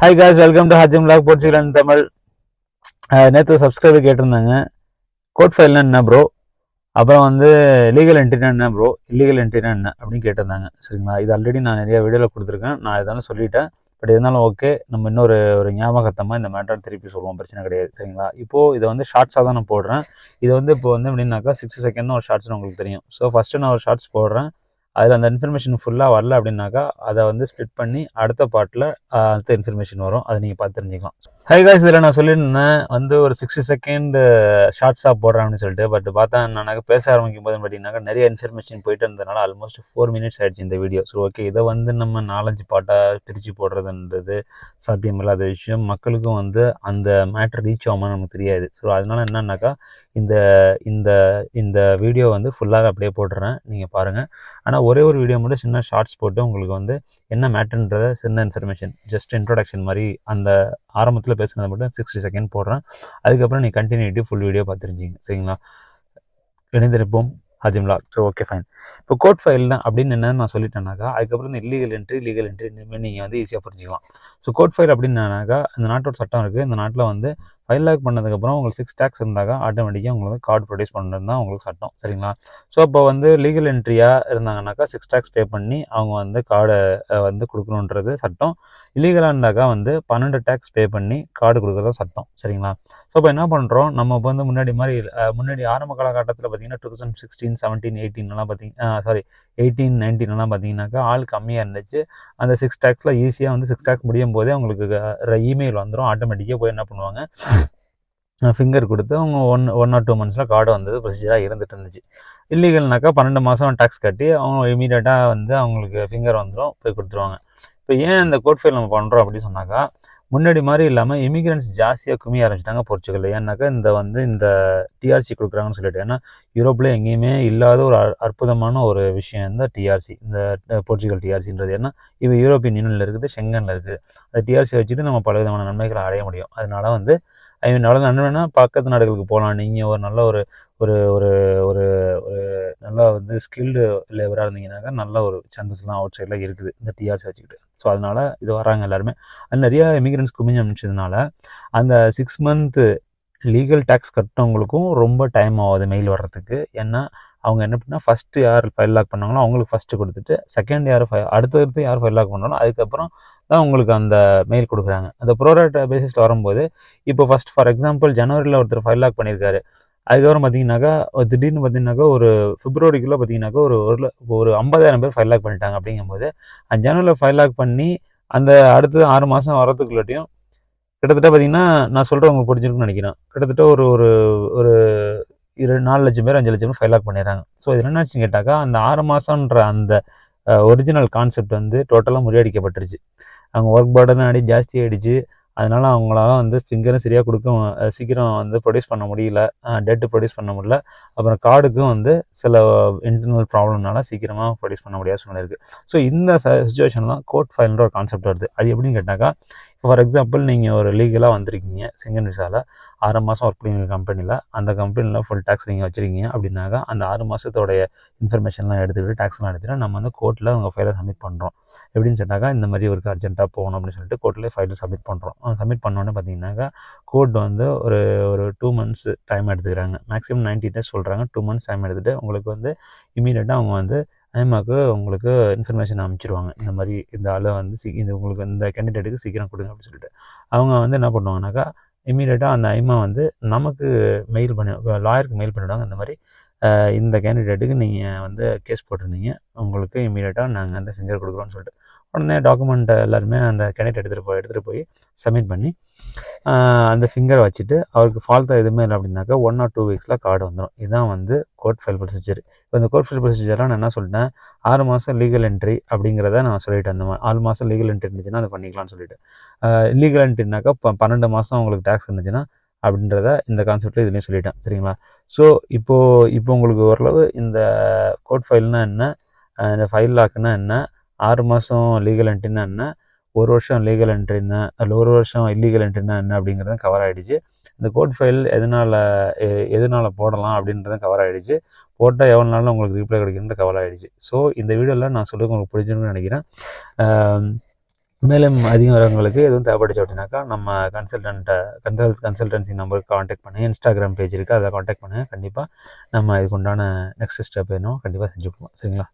Hi guys welcome to ஹஜம் லாக் போர்ச்சுகலன் தமிழ் நேற்று சப்ஸ்கிரைபர் கேட்டிருந்தாங்க. கோட் ஃபைல்னா என்ன ப்ரோ அப்புறம் வந்து லீகல் என்ட்ரினா என்ன ப்ரோ இல்லீகல் என்ட்ரினா என்ன? அப்படின்னு கேட்டிருந்தாங்க. சரிங்களா? இது ஆல்ரெடி நான் நிறைய வீடியோவில் கொடுத்துருக்கேன். நான் இதெல்லாம் சொல்லிட்டேன். பட் இருந்தாலும் ஓகே நம்ம இன்னொரு ஒரு ஞாபகத்தமாக இந்த மேட்டர் திருப்பி சொல்லுவோம் பிரச்சனை கிடையாது. சரிங்களா? இப்போது இதை வந்து ஷார்ட்ஸாக தான் நான் போடுறேன். இது வந்து இப்போ வந்து எப்படின்னாக்கா சிக்ஸ் செகண்ட் ஒரு ஷார்ட்ஸ்னு உங்களுக்கு தெரியும். ஸோ ஃபஸ்ட்டு நான் ஒரு ஷார்ட்ஸ் போடுறேன். அதில் அந்த இன்ஃபர்மேஷன் ஃபுல்லாக வரல அப்படின்னாக்கா அதை வந்து ஸ்ப்ளிட் பண்ணி அடுத்த பாட்டில் அடுத்த இன்ஃபர்மேஷன் வரும். அதை நீங்கள் பார்த்து தெரிஞ்சுக்கலாம். ஹை காய்ஸ் இதில் நான் சொல்லியிருந்தேன் வந்து ஒரு சிக்ஸ்டி செகண்ட் ஷார்ட்ஸாக போடுறேன் அப்படின்னு சொல்லிட்டு பட் பார்த்தா என்னன்னாக்க பேச ஆரம்பிக்கும் போது பார்த்தீங்கன்னாக்கா நிறைய இன்ஃபர்மேஷன் போயிட்டு இருந்ததுனால ஆல்மோஸ்ட் ஃபோர் மினிட்ஸ் ஆயிடுச்சு இந்த வீடியோ ஸோ ஓகே இதை வந்து நம்ம நாலஞ்சு பாட்டாக பிரித்து போடுறதுன்றது சாத்தியமில்லாத விஷயம். மக்களுக்கும் வந்து அந்த மேட்ரு ரீச் ஆகுமா நமக்கு தெரியாது. ஸோ அதனால என்னன்னாக்கா இந்த இந்த இந்த வீடியோ வந்து ஃபுல்லாக அப்படியே போட்டுறேன். நீங்கள் பாருங்கள் ஆனால் ஒரே ஒரு வீடியோ மட்டும் சின்ன ஷார்ட்ஸ் போட்டு உங்களுக்கு வந்து என்ன மேட்ருன்றத சின்ன இன்ஃபர்மேஷன் ஜஸ்ட் இன்ட்ரொடக்ஷன் மாதிரி அந்த ஆரம்பத்தில் பேசுனதை மட்டும் சிக்ஸ்டி செகண்ட் போடுறேன். அதுக்கப்புறம் நீ கண்டினியூட்டி ஃபுல் வீடியோ பார்த்துருந்தீங்க சரிங்களா? இணைந்திருப்போம். ஹஜிம்லா. ஸோ ஓகே ஃபைன் இப்போ கோட் ஃபைல் தான் அப்படின்னு என்னன்னு நான் சொல்லிட்டேனாக்கா அதுக்கப்புறம் இந்த இல்லீகல் என்ட்ரி லீகல் என்ட்ரி இனிமேல் நீங்கள் வந்து ஈஸியாக புரிஞ்சுக்கலாம். ஸோ கோட் ஃபைல் அப்படின்னாக்கா இந்த நாட்டோட சட்டம் இருக்குது இந்த நாட்டில் வந்து ஃபைவ் லாக் பண்ணதுக்கப்புறம் உங்களுக்கு சிக்ஸ் டேக்ஸ் இருந்தாக்கா ஆட்டோமேட்டிக்காக உங்களுக்கு கார்டு ப்ரொடியூஸ் பண்ணுறது தான் உங்களுக்கு சட்டம். சரிங்களா? ஸோ இப்போ வந்து லீகல் என்ட்ரியாக இருந்தாங்கனாக்கா சிக்ஸ் டேக்ஸ் பே பண்ணி அவங்க வந்து கார்டை வந்து கொடுக்கணுன்றது சட்டம். இல்லீகலாக இருந்தாக்கா வந்து பன்னெண்டு டேக்ஸ் பே பண்ணி கார்டு கொடுக்குறது சட்டம். சரிங்களா? ஸோ இப்போ என்ன பண்ணுறோம் நம்ம இப்போ வந்து முன்னாடி மாதிரி முன்னாடி ஆரம்ப காலகட்டத்தில் பார்த்தீங்கன்னா டூ தௌசண்ட் சிக்ஸ்டீன் செவன்டீன் எயிட்டீன்லாம் பார்த்தீங்க சாரி எயிட்டீன் நைன்டீன்லாம் பார்த்தீங்கன்னாக்கா ஆள் கம்மியாக இருந்துச்சு. அந்த சிக்ஸ் டேக்ஸில் ஈஸியாக வந்து சிக்ஸ் டேக்ஸ் முடியும் போதே உங்களுக்கு இமெயில் வந்துடும் ஆட்டோமேட்டிக்காக போய் என்ன பண்ணுவாங்க? ஃபிங்கர் கொடுத்து அவங்க ஒன் ஒன் ஆர் டூ மந்த்ஸில் கார்டு வந்தது ப்ரொசீஜராக இருந்துட்டு இருந்துச்சு. இல்லீகல்னாக்கா பன்னெண்டு மாதம் டேக்ஸ் கட்டி அவங்க இமீடியட்டாக வந்து அவங்களுக்கு ஃபிங்கர் வந்துடும் போய் கொடுத்துருவாங்க. இப்போ ஏன் இந்த கோட் ஃபைல் நம்ம பண்ணுறோம் அப்படின்னு சொன்னாக்கா முன்னாடி மாதிரி இல்லாமல் இமிகிரண்ட்ஸ் ஜாஸ்தியாக குமி ஆரம்பிச்சிட்டாங்க போர்ச்சுகல் ஏன்னாக்கா இந்த வந்து இந்த டிஆர்சி கொடுக்குறாங்கன்னு சொல்லிட்டு ஏன்னா யூரோப்பில் எங்கேயுமே இல்லாத ஒரு அ- அற்புதமான ஒரு விஷயம் இந்த டிஆர்சி இந்த போர்ச்சுகல் டிஆர்சின்றது ஏன்னா இது யூரோப்பியன் யூனியனில் இருக்குது செங்கனில் இருக்குது. அந்த டிஆர்சி வச்சுட்டு நம்ம பல விதமான நன்மைகளை அடைய முடியும். அதனால வந்து ஐ மீன் நல்ல நன்மைனா பக்கத்து நாடுகளுக்கு போகலாம் நீங்கள் ஒரு நல்ல ஒரு ஒரு ஒரு ஒரு ஒரு நல்லா வந்து ஸ்கில்டு லேபராக இருந்தீங்கன்னாக்கா நல்ல ஒரு சான்சஸ்லாம் அவுட் சைடில் இருக்குது. இந்த டிஆர்சி வச்சுக்கிட்டு. ஸோ அதனால் இது வராங்க எல்லாருமே. அது நிறைய இமிகிரண்ட்ஸ் குமிஞ்சு அனுப்பிச்சதுனால அந்த சிக்ஸ் மந்த்து லீகல் டேக்ஸ் கட்டினவங்களுக்கும் ரொம்ப டைம் ஆகுது மெயில் வர்றதுக்கு. ஏன்னா அவங்க என்ன பண்ணால் ஃபஸ்ட்டு யார் ஃபைவ் லாக் பண்ணாங்களோ அவங்களுக்கு ஃபஸ்ட்டு கொடுத்துட்டு செகண்ட் யார் ஃபை அடுத்தடுத்து யார் ஃபைல் லாக் பண்ணாலும் அதுக்கப்புறம் தான் உங்களுக்கு அந்த மெயில் கொடுக்குறாங்க. அந்த ப்ரோடக்ட் பேசிஸில் வரும்போது இப்போ ஃபஸ்ட் ஃபார் எக்ஸாம்பிள் ஜனவரியில் ஒருத்தர் ஃபைல் லாக் பண்ணியிருக்காரு. அதுக்கப்புறம் பார்த்தீங்கன்னாக்கா ஒரு திடீர்னு பார்த்தீங்கன்னாக்கா ஒரு பிப்ரவரிக்குள்ளே பார்த்தீங்கன்னாக்கா ஒரு ஒரு ஒரு ஐம்பதாயிரம் பேர் ஃபைல் லாக் பண்ணிட்டாங்க அப்படிங்கும்போது அந்த ஜனவரியில் ஃபைல் லாக் பண்ணி அந்த அடுத்த ஆறு மாதம் வரதுக்குள்ளாட்டியும் கிட்டத்தட்ட பார்த்தீங்கன்னா நான் சொல்கிறேன் உங்களுக்கு பிடிச்சிருக்குன்னு நினைக்கிறேன். கிட்டத்தட்ட ஒரு ஒரு ஒரு இரு நாலு லட்சம் பேர் அஞ்சு லட்சம் பேர் ஃபைல் லாக் பண்ணிடுறாங்க. ஸோ இது என்னாச்சுன்னு கேட்டாக்கா அந்த ஆறு மாதம்ன்ற அந்த ஒரிஜினல் கான்செப்ட் வந்து டோட்டலாக முறியடிக்கப்பட்டுருச்சு. அவங்க ஒர்க் பர்டன் அடி ஜாஸ்தி ஆகிடுச்சு அதனால் அவங்களால வந்து ஃபிங்கரும் சரியாக கொடுக்க சீக்கிரம் வந்து ப்ரொடியூஸ் பண்ண முடியல. டேட்டு ப்ரொடியூஸ் பண்ண முடியல. அப்புறம் கார்டுக்கும் வந்து சில இன்டர்னல் ப்ராப்ளம்னால சீக்கிரமாக ப்ரொடியூஸ் பண்ண முடியாத சூழ்நிலை இருக்குது ஸோ இந்த சுச்சுவேஷன்லாம் கோட் ஃபைல்ன்ற ஒரு கான்செப்ட் வருது. அது எப்படின்னு கேட்டாக்கா ஃபார் எக்ஸாம்பிள் நீங்கள் ஒரு லீகலாக வந்திருக்கீங்க செங்கன் விசாவில் ஆறு மாதம் ஒர்க் பண்ணிங்க கம்பெனியில் அந்த கம்பெனியில் ஃபுல் டேக்ஸ் நீங்கள் வச்சுருக்கீங்க அப்படின்னாக்கா அந்த ஆறு மாதத்தோடைய இன்ஃபர்மேஷன்லாம் எடுத்துக்கிட்டு டேக்ஸ்லாம் எடுத்துகிட்டு நம்ம வந்து கோர்ட்டில் உங்கள் ஃபைலை சப்மிட் பண்ணுறோம் எப்படின்னு சொன்னாக்கா இந்த மாதிரி ஒரு அர்ஜென்ட்டாக போகணும் அப்படின்னு சொல்லிட்டு கோர்ட்டில் ஃபைலை சப்மிட் பண்ணுறோம் சப்மிட் பண்ணோன்னே பார்த்தீங்கன்னாக்கா கோர்ட் வந்து ஒரு ஒரு டூ மந்த்ஸ் டைம் எடுத்துக்கிறாங்க. மேக்ஸிமம் 90 டேஸ் சொல்கிறாங்க டூ மந்த்ஸ் டைம் எடுத்துகிட்டு உங்களுக்கு வந்து இமீடியட்டாக அவங்க வந்து ஐமாக்கு உங்களுக்கு இன்ஃபர்மேஷன் அனுப்பிச்சிருவாங்க. இந்த மாதிரி இந்த ஆளை வந்து சீ இந்த உங்களுக்கு இந்த கேண்டிடேட்டுக்கு சீக்கிரம் கொடுங்க அப்படின்னு சொல்லிட்டு. அவங்க வந்து என்ன பண்ணுவாங்கனாக்கா இமீடியட்டாக அந்த ஐமா வந்து நமக்கு மெயில் பண்ணி லாயருக்கு மெயில் பண்ணிவிடுவாங்க இந்த மாதிரி இந்த கேண்டிடேட்டுக்கு நீங்கள் வந்து கேஸ் போட்டிருந்தீங்க. உங்களுக்கு இமீடியட்டாக நாங்கள் அந்த ஃபிங்கர் கொடுக்குறோம்னு சொல்லிட்டு. உடனே டாக்குமெண்ட் எல்லாருமே அந்த கேண்டிடேட் எடுத்துகிட்டு போய் எடுத்துகிட்டு போய் சப்மிட் பண்ணி அந்த ஃபிங்கரை வச்சுட்டு அவருக்கு ஃபால்ட்டாக எதுவுமே இல்லை அப்படின்னாக்கா ஒன் ஆர் டூ வீக்ஸில் கார்டு வந்துடும் இதுதான் வந்து கோர்ட் ஃபைல் ப்ரொசீஜர் இப்போ இந்த கோர்ட் ஃபைல் ப்ரொசீஜர்லாம் நான் என்ன சொல்லிட்டேன்? ஆறு மாதம் லீகல் என்ட்ரி அப்படிங்கிறத நான் சொல்லிட்டேன். அந்த மாதிரி ஆறு மாதம் லீகல் என்ட்ரி இருந்துச்சுன்னா அதை பண்ணிக்கலாம்னு சொல்லிட்டு. லீகல் என்ட்ரினாக்கா இப்போ பன்னெண்டு மாதம் உங்களுக்கு டேக்ஸ் இருந்துச்சுன்னா அப்படின்றத இந்த கான்செப்டில் இதுலேயும் சொல்லிட்டேன். சரிங்களா? ஸோ இப்போது இப்போ உங்களுக்கு ஓரளவு இந்த கோர்ட் ஃபைல்னா என்ன? இந்த ஃபைல் லாக்னா என்ன? ஆறு மாதம் லீகல் என்ட்ரினா என்ன? ஒரு வருஷம் லீகல் என்ட்ரினா அல்ல ஒரு வருஷம் இல்லீகல் என்ட்ரினா என்ன அப்படிங்கிறது கவர் ஆகிடுச்சு இந்த கோட் ஃபைல் எதனால் எதனால் போடலாம் அப்படின்றதும் கவர் ஆகிடுச்சு போட்டால் எவ்வளோ நாளில் உங்களுக்கு ரீப்ளை கிடைக்குன்ற கவர் ஆகிடுச்சு ஸோ இந்த வீடியோவில் நான் சொல்லுறது உங்களுக்கு பிடிச்சிருக்குன்னு நினைக்கிறேன். மேலும் அதிகம் வரவங்களுக்கு எதுவும் தேவைப்படுச்சு அப்படின்னாக்கா நம்ம கன்சல்டண்ட்டை கன்சல்ஸ் கன்சல்டன்சி நம்பருக்கு காண்டாக்ட் பண்ணு. இன்ஸ்டாகிராம் பேஜ் இருக்குது அதை காண்டாக்ட் பண்ணுங்கள் கண்டிப்பாக நம்ம இதுக்கு உண்டான நெக்ஸ்ட் ஸ்டெப் வேணும். கண்டிப்பாக செஞ்சு கொடுப்போம் சரிங்களா?